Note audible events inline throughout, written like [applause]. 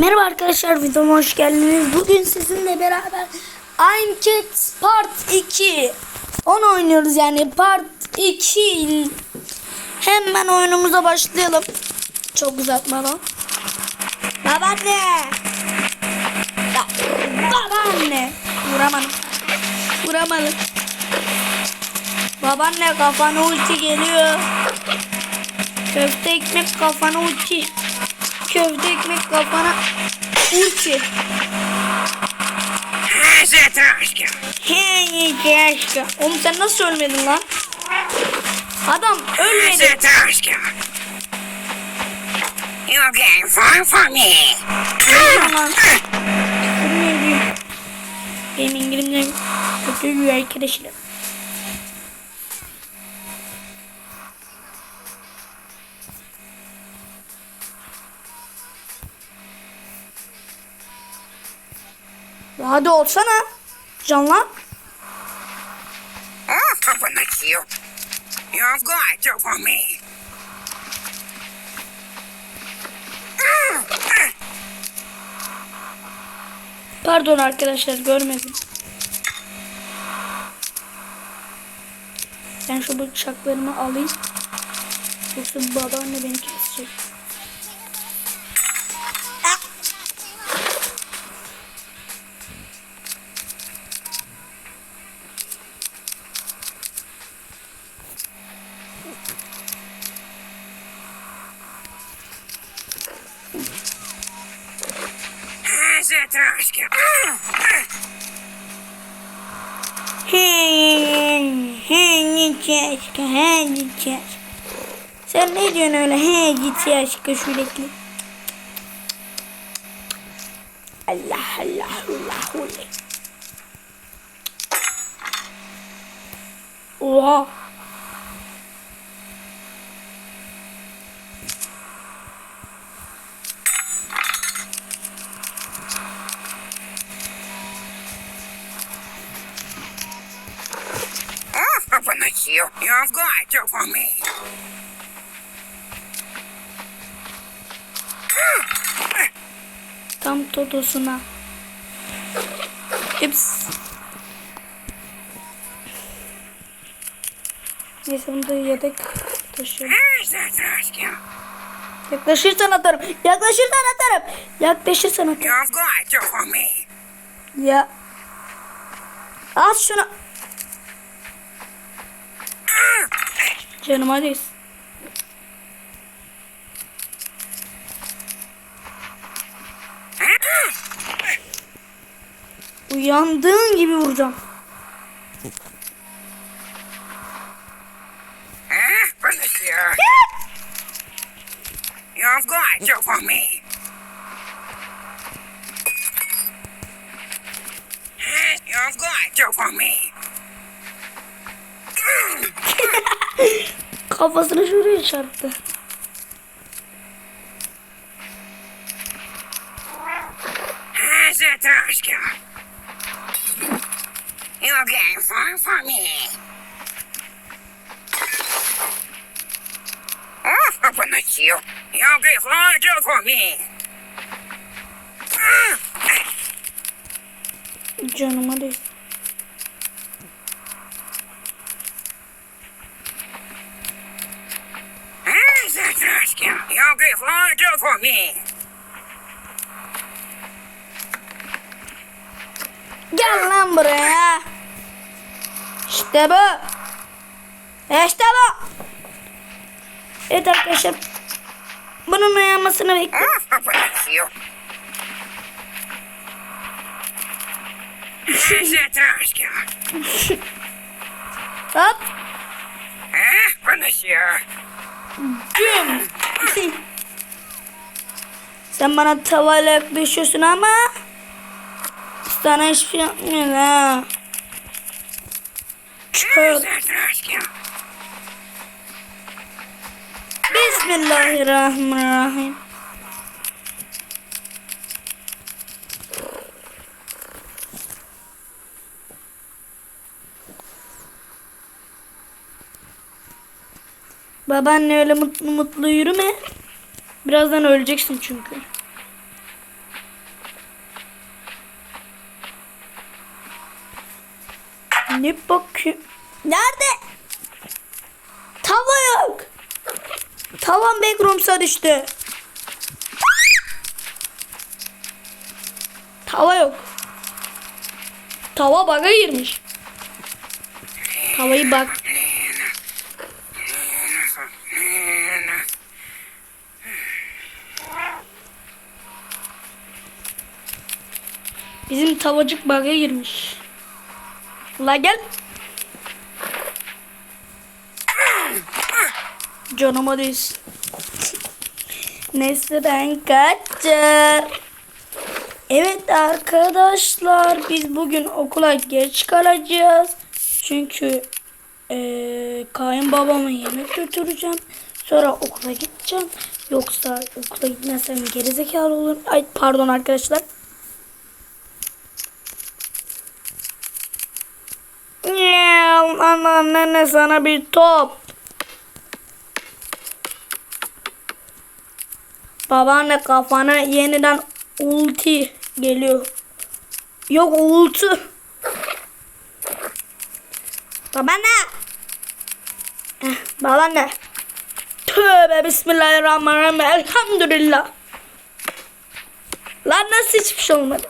merhaba arkadaşlar videoma hoş geldiniz. Bugün sizinle beraber I'm Kids Part 2 onu oynuyoruz yani Part 2 Hemen oyunumuza başlayalım. Çok uzatmadan. Babaanne. Ba babaanne. Vuramadım. Vuramadım. Babaanne kafana ulti geliyor. Köfte ekmek kafana ulti. Köfte ekmek kafana ulti. Zatraşka. Hey keşke. Oğlum sen nasıl ölmedin lan? Adam ölmedi. Zatraşka. You came far from me. Benim İngilizcem kötü arkadaşlar. Hadi olsana. Canlan. Oh, coconut you. You've got to for me. Pardon arkadaşlar görmedim. Ben şu bıçaklarımı alayım. Yoksa babaanne beni kesecek. Diyorsun öyle? Hey git ya aşkı sürekli. Allah Allah Allah Allah. Oha. Oh, coconut you. You've got for me. Tam totosuna. Ups. Neyse bunu da yedek taşıyorum. Yaklaşırsan atarım. Yaklaşırsan atarım. Yaklaşırsan atarım. Ya. At şunu. Canım hadi. Uyandığın gibi vuracağım. You. You've got to for me. You've got to for me. [laughs] Kafasını şuraya çarptı. Zatraşka. You came far from me. Oh, coconut you. You gave larger for me. Canım hadi. Zatraşka. You gave larger for me. Gel lan buraya. İşte bu. İşte bu. Evet arkadaşlar. Bunun uyanmasını bekliyorum. You. Zatraşka. [laughs] Hop. Ah, coconut you. Güm. [laughs] Sen bana tavayla yaklaşıyorsun ama sana hiçbir şey yapmıyorum ha. Bismillahirrahmanirrahim. Babaanne öyle mutlu mutlu yürüme. Birazdan öleceksin çünkü. Ne bakıyor? Nerede? Tava yok. Tavan backrooms'a düştü. Tava yok. Tava baga girmiş. Tavayı bak. Bizim tavacık baga girmiş. La gel. Canıma değsin. Neyse ben kaçacağım. Evet arkadaşlar biz bugün okula geç kalacağız. Çünkü eee kayınbabama yemek götüreceğim. Sonra okula gideceğim. Yoksa okula gitmezsem gerizekalı olurum. Ay pardon arkadaşlar. Ya anneanne sana bir top. Babaanne kafana yeniden ulti geliyor. Yok ulti. Babaanne. Eh, babaanne. Tövbe bismillahirrahmanirrahim. Elhamdülillah. Lan nasıl hiçbir şey olmadı?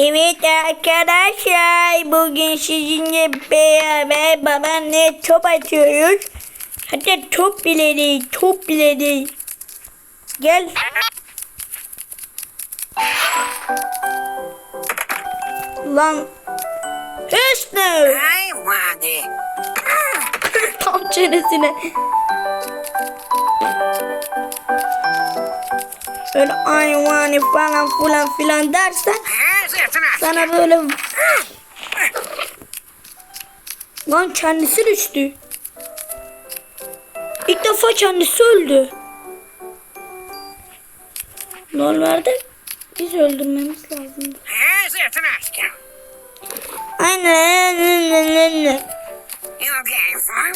Evet arkadaşlar bugün sizinle beraber babaanne top atıyoruz. Hatta top bile değil, top bile değil. Gel. Lan Hüsnü tam çenesine. Öyle ay vani falan filan filan dersen. Sana böyle Lan kendisi düştü. İlk defa kendisi öldü. Normalde biz öldürmemiz lazımdı. Aynen. Okay, fine,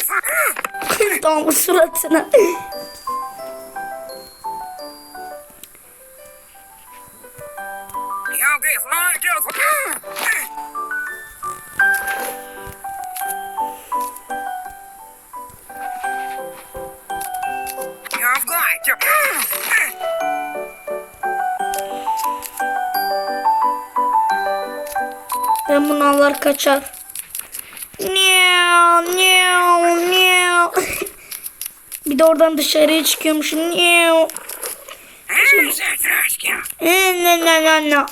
fine. Tam suratına. Ben bunu alır kaçar. Niyav, niyav, niyav. [laughs] Bir de oradan dışarıya çıkıyormuşum. Niyav. Ne ne ne ne ne.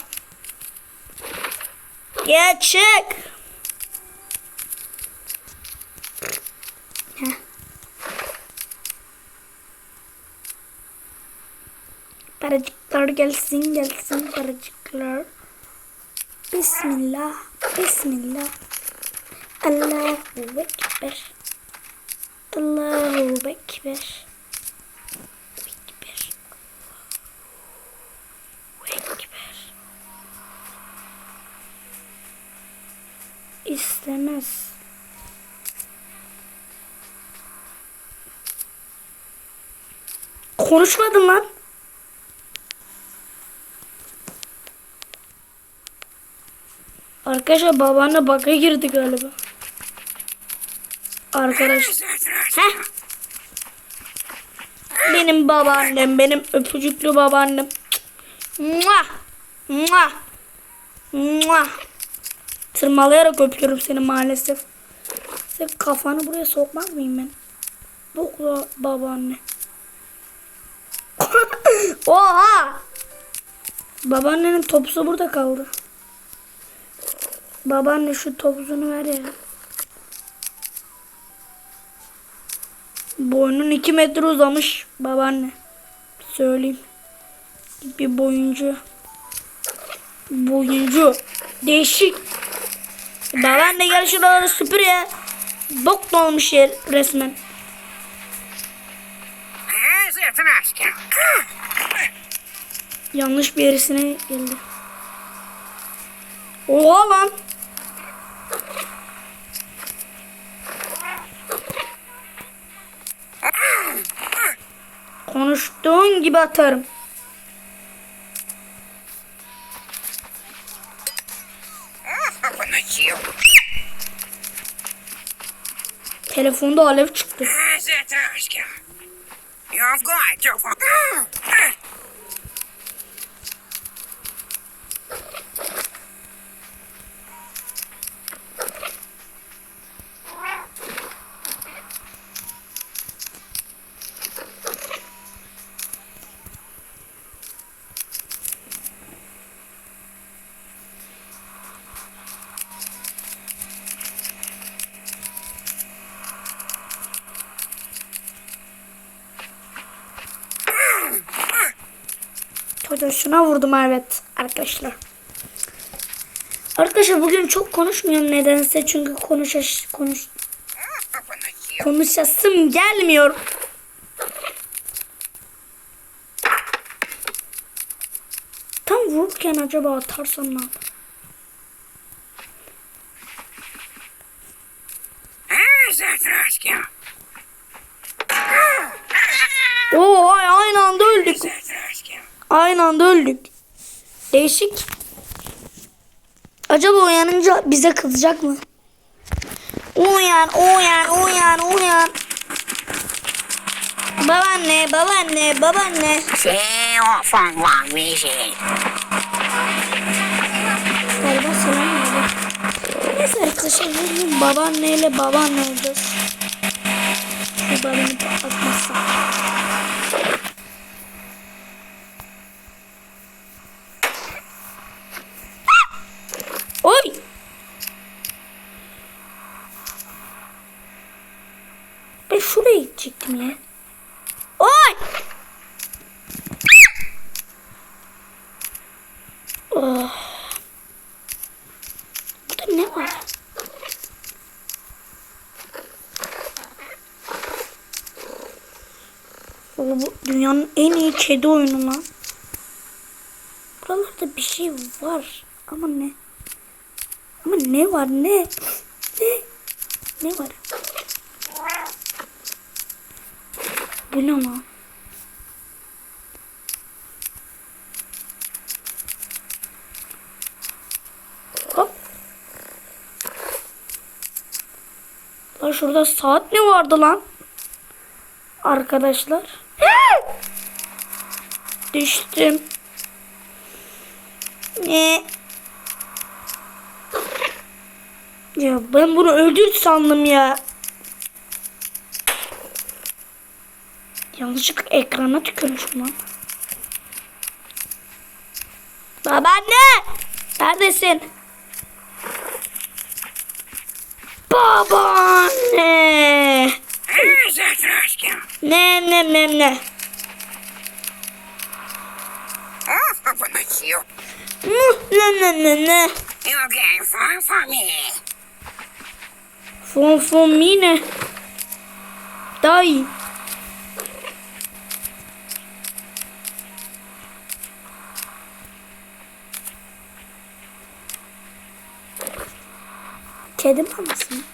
Ya çık. Heh. Paracıklar gelsin gelsin paracıklar. Bismillah. Bismillah. Allahu Ekber. Allahu Ekber. Ekber. İstemez. Konuşmadın lan. Arkadaşlar babaanne baka girdi galiba. Arkadaş. Heh. Benim babaannem, benim öpücüklü babaannem. Mua! Mua! Mua! Tırmalayarak öpüyorum seni maalesef. Sen kafanı buraya sokmaz mıyım ben? Bokla babaanne. [laughs] Oha! Babaannenin topusu burada kaldı. Babaanne şu topuzunu ver ya. Boynun 2 metre uzamış babaanne. Söyleyeyim. Bir boyuncu. Boyuncu. Değişik. Babaanne gel şuraları süpür ya. Bok dolmuş yer resmen. Yanlış bir yerisine geldi. Oha lan. Konuştuğun gibi atarım. Telefonda alev çıktı. Şuna vurdum evet arkadaşlar. Arkadaşlar bugün çok konuşmuyorum nedense çünkü konuşaş konuş konuşasım gelmiyor. Tam vururken acaba atarsam ne yapar? Oo ay aynı anda öldük. Aynı anda öldük. Değişik. Acaba uyanınca bize kızacak mı? Uyan, uyan, uyan, uyan. Babaanne, babaanne, babaanne. On long vision. Galiba selam verdi. Neyse arkadaşlar bugün babaanneyle babaanne olacağız. Şu balonu patlatmazsam. Oy! Ben şuraya gidecektim ya. Oy! Oh. Burada ne var? O bu dünyanın en iyi kedi oyunu lan. Buralarda bir şey var. Ama ne? Ama ne var ne? Ne? Ne var? Bu ne lan? Hop. Lan şurada saat ne vardı lan? Arkadaşlar. [laughs] Düştüm. Ne? Ya ben bunu öldür sandım ya. Yanlışlıkla ekrana tükürmüşüm lan. Babaanne! Neredesin? Babaanne! How's that Oscar? Ne ne ne ne? Ne. Fon fon mine. İyi. Kedi maması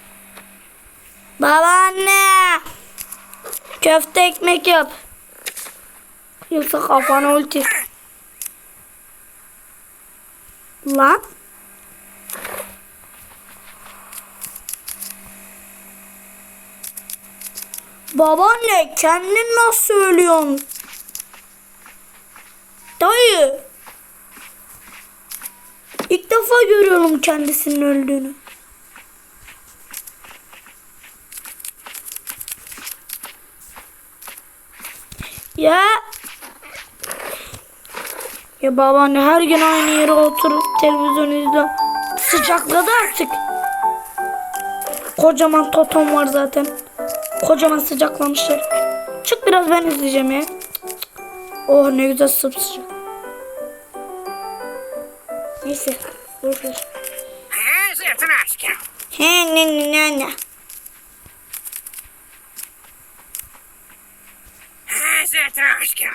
Babaanne. Köfte ekmek yap. Yoksa kafana ulti. Lan. Babaanne kendin nasıl söylüyorsun? Dayı. İlk defa görüyorum kendisinin öldüğünü. Ya. Ya babaanne her gün aynı yere oturup televizyon izliyor. Sıcakladı artık. Kocaman totom var zaten. Kocaman sıcaklamışlar. Çık biraz ben izleyeceğim ya. Oh ne güzel sıcak. Neyse. Boş ver. How's that Oscar? He ne ne ne ne. Oscar?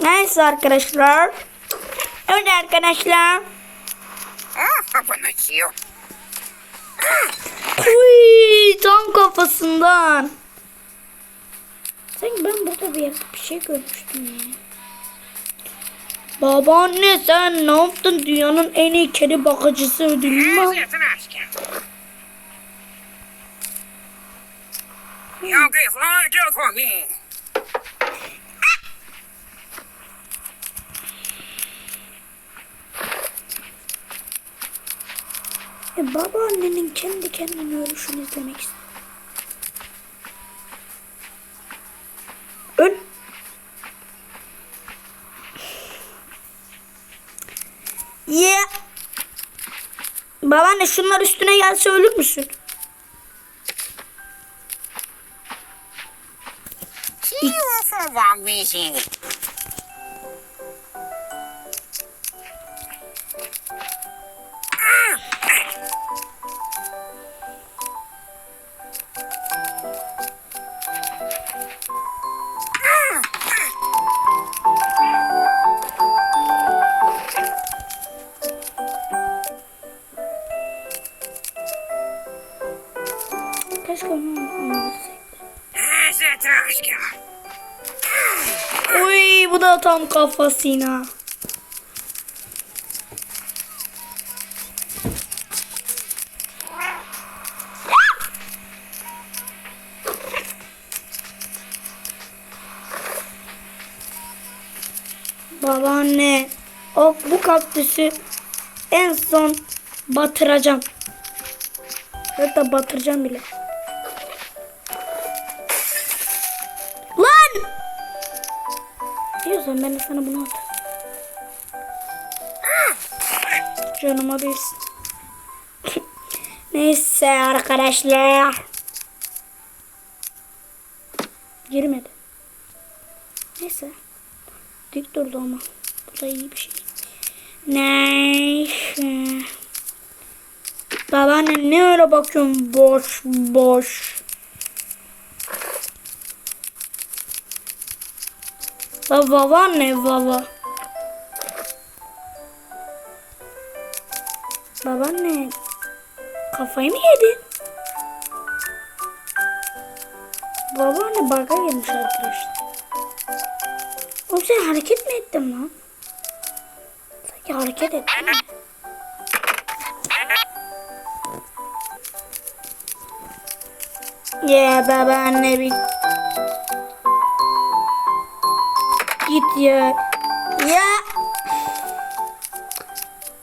Neyse arkadaşlar. Evet arkadaşlar. The shield. Uy, tam kafasından. Sanki ben burada bir bir şey görmüştüm ya. Babaanne sen ne yaptın? Dünyanın en iyi kedi bakıcısı ödülünü mü flag out for me. E babaannenin kendi kendine ölüşünü izlemek istiyorum. Öl. Yeah. Babaanne şunlar üstüne gelse ölür müsün? amazing. Kafasına. Babaanne o bu kaktüsü en son batıracağım. Hatta batıracağım bile. Diyorsan ben de sana bunu atarım. Canıma değilsin. Neyse arkadaşlar. Girmedi. Neyse. Dik durdu ama. Bu da iyi bir şey. Neyse. Babaanne ne öyle bakıyorsun boş boş. Baba var ne baba? Babaanne kafayı mı yedi? Babaanne baga girmiş arkadaşlar. Oğlum sen hareket mi ettin lan? Sanki hareket ettin? Yeah babaanne bir Git ya. Ya.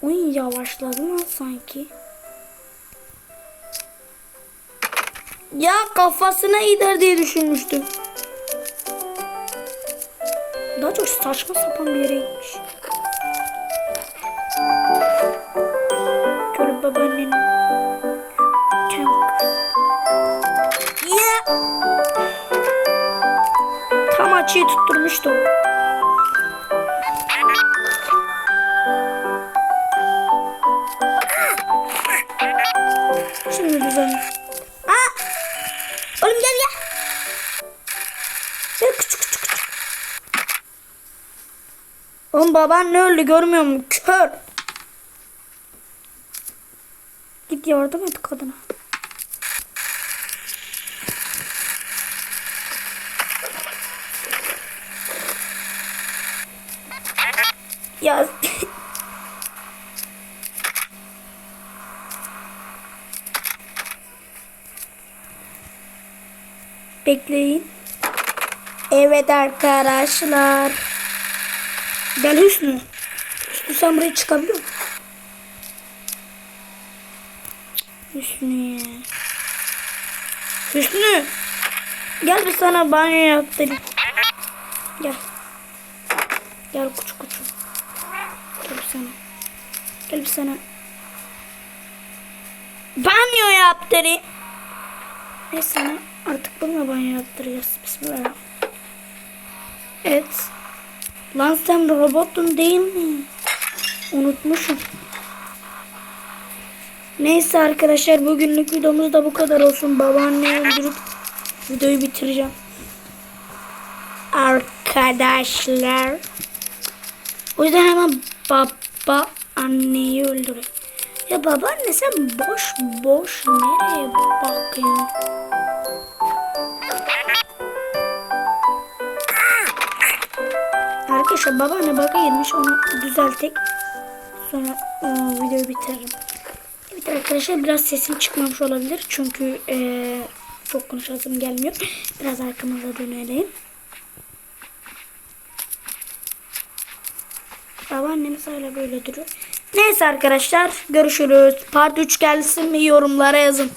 Uy yavaşladı lan sanki. Ya kafasına gider diye düşünmüştüm. Daha çok saçma sapan bir yere gitmiş. Şöyle babaannenin. Tam açıyı tutturmuştum. Küçük küçük küçük. Oğlum baban ne öldü görmüyor musun? Kör. Git yardım et kadına. Ya [laughs] Bekleyin. Arkadaşlar. Gel Hüsnü. Hüsnü sen buraya çıkabiliyor musun? Hüsnü. Hüsnü. Gel bir sana banyo yaptırayım. Gel. Gel kuçu kuçu. Gel bir sana. Gel bir sana. Banyo yaptırayım. Neyse sana artık bununla banyo yaptıracağız. Bismillah. Evet. Lan sen robotun değil mi? Unutmuşum. Neyse arkadaşlar bugünlük videomuz da bu kadar olsun. Babaanneyi öldürüp videoyu bitireceğim. Arkadaşlar. O yüzden hemen baba anneyi öldürün. Ya babaanne sen boş boş nereye bakıyorsun? Arkadaşlar babaanne baka girmiş onu düzeltek. Sonra e, videoyu bitiririm. Evet arkadaşlar biraz sesim çıkmamış olabilir. Çünkü e, çok konuşasım gelmiyor. Biraz arkamıza dönelim. Babaannemiz hala böyle duruyor. Neyse arkadaşlar görüşürüz. Part 3 gelsin mi yorumlara yazın.